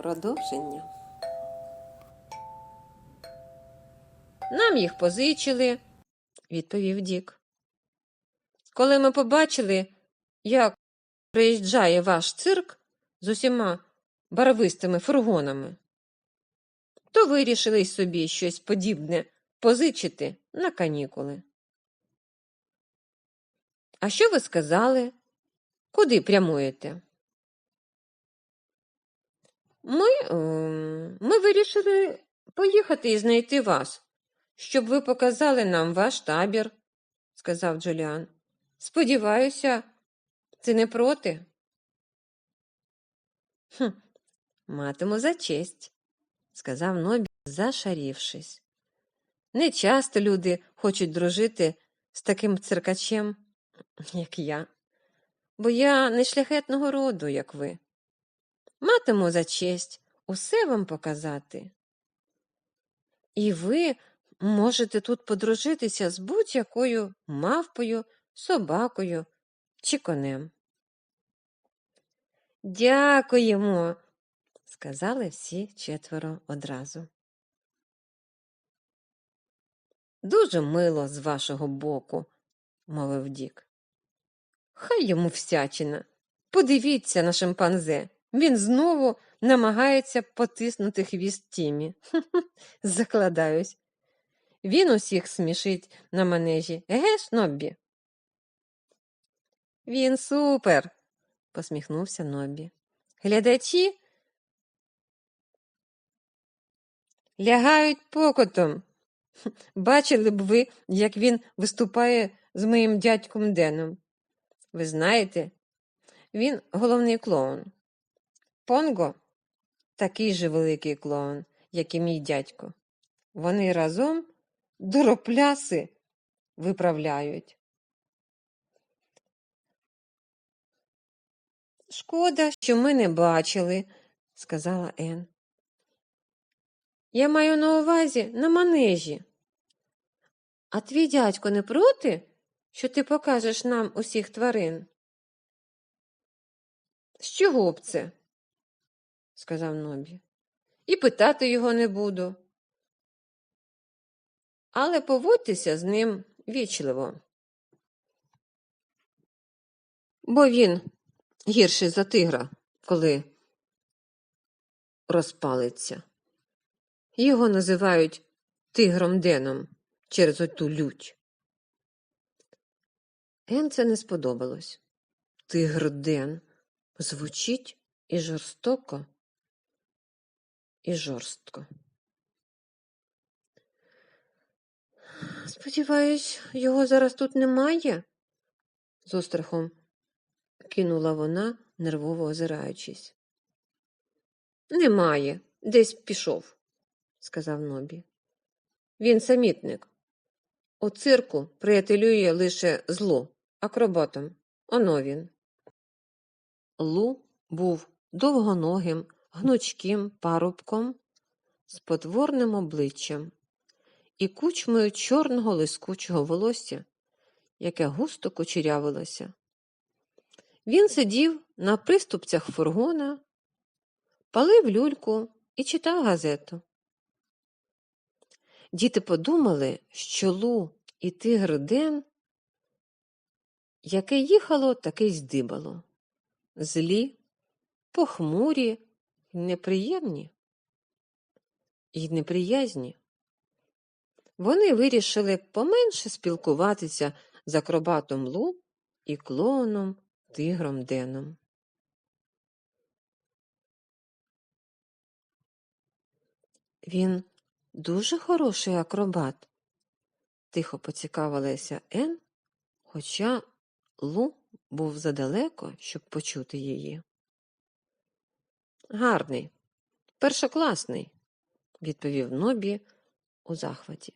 Продовження. Нам їх позичили, відповів Дік. Коли ми побачили, як приїжджає ваш цирк з усіма барвистими фургонами, то вирішили собі щось подібне позичити на канікули. А що ви сказали? Куди прямуєте? Ми, ем, ми вирішили поїхати і знайти вас, щоб ви показали нам ваш табір, сказав Джуліан. Сподіваюся, ти не проти? Хм, матиму за честь, сказав Нобі, зашарівшись. Не часто люди хочуть дружити з таким циркачем, як я, бо я не шляхетного роду, як ви. Матиму за честь усе вам показати. І ви можете тут подружитися з будь-якою мавпою, собакою чи конем. Дякуємо, сказали всі четверо одразу. Дуже мило з вашого боку, мовив Дік. Хай йому всячина. Подивіться на шимпанзе. Він знову намагається потиснути хвіст Тімі. Закладаюсь. Він усіх смішить на манежі. Еге ж, Ноббі? Він супер, посміхнувся Ноббі. Глядачі лягають покотом. Бачили б ви, як він виступає з моїм дядьком Деном. Ви знаєте, він головний клоун. Понго такий же великий клоун, як і мій дядько. Вони разом доропляси виправляють. Шкода, що ми не бачили, сказала Ен. Я маю на увазі на манежі. А твій дядько не проти, що ти покажеш нам усіх тварин? З чого б це? Сказав Нобі. І питати його не буду. Але поводьтеся з ним вічливо. Бо він гірший за тигра, коли розпалиться. Його називають тигром Деном через оту лють. Ен це не сподобалось. Тигр Ден звучить і жорстоко, і жорстко. Сподіваюсь, його зараз тут немає? з острахом кинула вона, нервово озираючись. Немає, десь пішов, сказав Нобі. Він самітник. У цирку приятелює лише зло, акробатом. Оно він. Лу був довгоногим, гнучким парубком з потворним обличчям і кучмою чорного лискучого волосся, яке густо кучерявилося. Він сидів на приступцях фургона, палив люльку і читав газету. Діти подумали, що Лу і тигр Ден, яке їхало, таке й здибало. Злі, похмурі, неприємні і неприязні. Вони вирішили поменше спілкуватися з акробатом Лу і клоуном тигром Деном. Він дуже хороший акробат, тихо поцікавилася Ен, хоча Лу був задалеко, щоб почути її. Гарний, першокласний, відповів Нобі у захваті.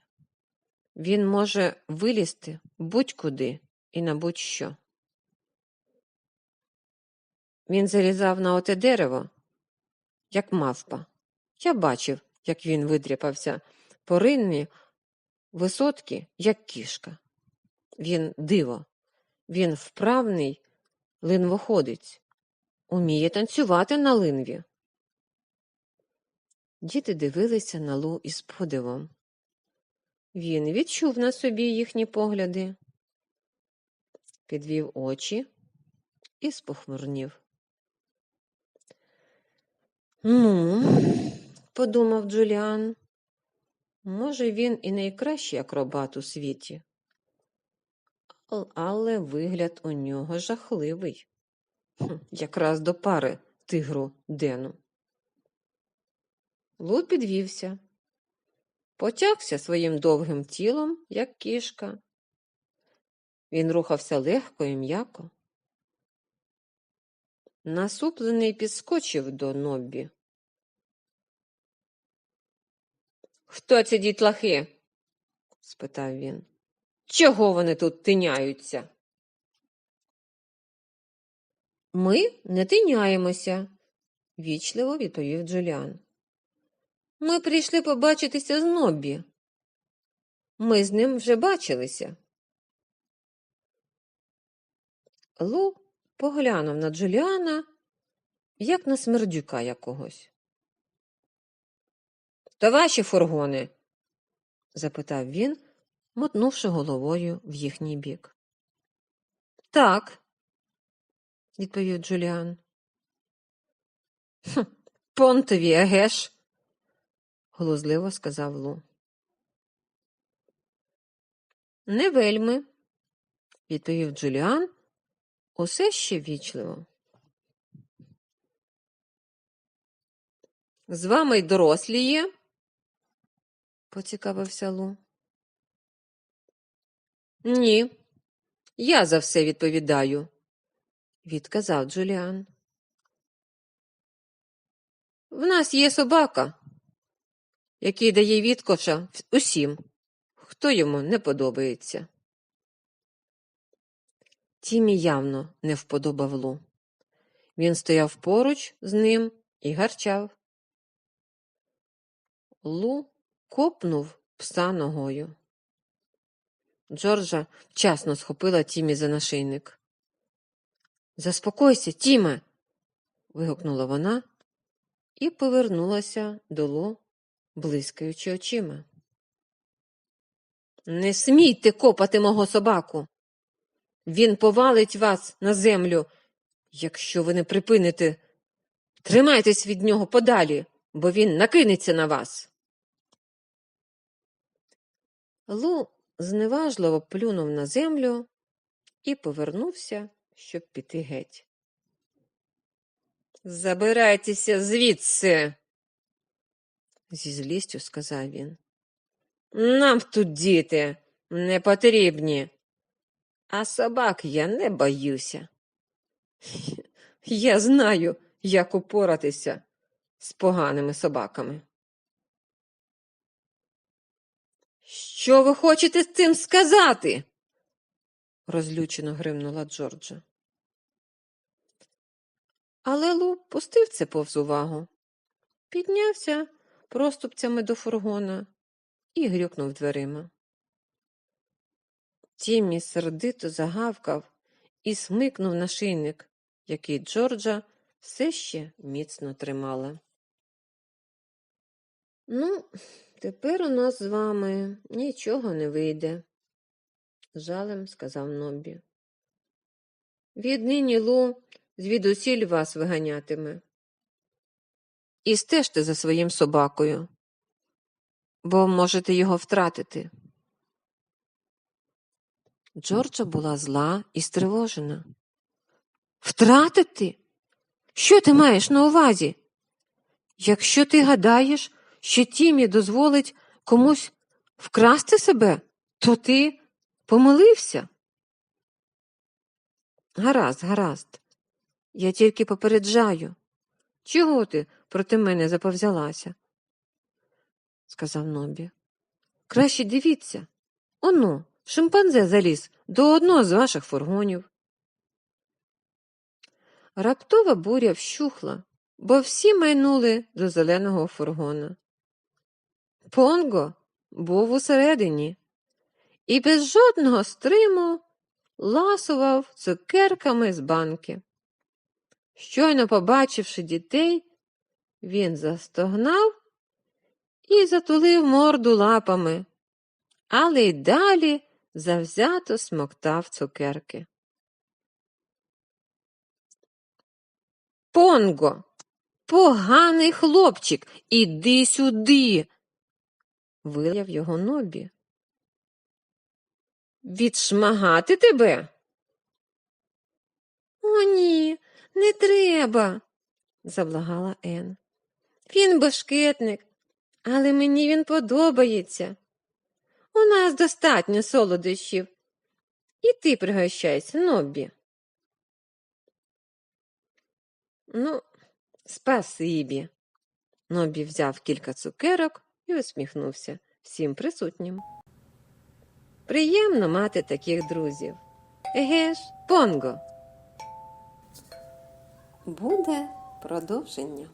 Він може вилізти будь-куди і на будь-що. Він залізав на оте дерево, як мавпа. Я бачив, як він видряпався по ринні висотки, як кішка. Він диво, він вправний линвоходець, уміє танцювати на линві. Діти дивилися на Лу із подивом. Він відчув на собі їхні погляди, підвів очі і спохмурнів. Ну, подумав Джуліан, може, він і найкращий акробат у світі, але вигляд у нього жахливий, якраз до пари тигру Дену. Лу підвівся, потягся своїм довгим тілом, як кішка. Він рухався легко і м'яко. Насуплений підскочив до Ноббі. Хто ці дітлахи? спитав він. Чого вони тут тиняються? Ми не тиняємося, вічливо відповів Джуліан. Ми прийшли побачитися з Ноббі. Ми з ним вже бачилися. Лу поглянув на Джуліана, як на смердюка якогось. То ваші фургони? запитав він, мотнувши головою в їхній бік. Так, відповів Джуліан. «Хм, Понтові, егеш, глузливо сказав Лу. Не вельми, відповів Джуліан, усе ще вічливо. З вами й дорослі є? поцікавився Лу. Ні, я за все відповідаю, відказав Джуліан. В нас є собака, який дає відкоша усім, хто йому не подобається. Тімі явно не вподобав Лу. Він стояв поруч з ним і гарчав. Лу копнув пса ногою. Джорджа вчасно схопила Тімі за нашийник. Заспокойся, Тіме. вигукнула вона і повернулася до Лу, блискаючи очима. Не смійте копати мого собаку. Він повалить вас на землю, якщо ви не припините. Тримайтесь від нього подалі, бо він накинеться на вас. Лу зневажливо плюнув на землю і повернувся, щоб піти геть. Забирайтеся звідси, зі злістю сказав він. Нам тут діти не потрібні, а собак я не боюся. Я знаю, як упоратися з поганими собаками. Що ви хочете з цим сказати? Розлючено гримнула Джорджа. Але Лу пустив це повз увагу, піднявся проступцями до фургона і грюкнув дверима. Тіммі сердито загавкав і смикнув нашийник, який Джорджа все ще міцно тримала. Ну, тепер у нас з вами нічого не вийде, жалем сказав Нобі. Віднині Лу звідусіль вас виганятиме. І стежте за своїм собакою, бо можете його втратити. Джорджа була зла і стривожена. Втратити? Що ти маєш на увазі? Якщо ти гадаєш, що Тімі дозволить комусь вкрасти себе, то ти помилився. Гаразд, гаразд. Я тільки попереджаю. Чого ти проти мене заповзялася? сказав Нобі. Краще дивіться. Оно, шимпанзе заліз до одного з ваших фургонів. Раптова буря вщухла, бо всі майнули до зеленого фургона. Понго був усередині і без жодного стриму ласував цукерками з банки. Щойно побачивши дітей, він застогнав і затулив морду лапами, але й далі завзято смоктав цукерки. Понго, поганий хлопчик, іди сюди. вияв його Нобі. Відшмагати тебе? О, ні, не треба, заблагала Ен. Він башкетник, але мені він подобається. У нас достатньо солодощів. І ти пригощайся, Нобі. Ну, спасибі. Нобі взяв кілька цукерок і усміхнувся всім присутнім. Приємно мати таких друзів. Еге Понго. Буде продовження.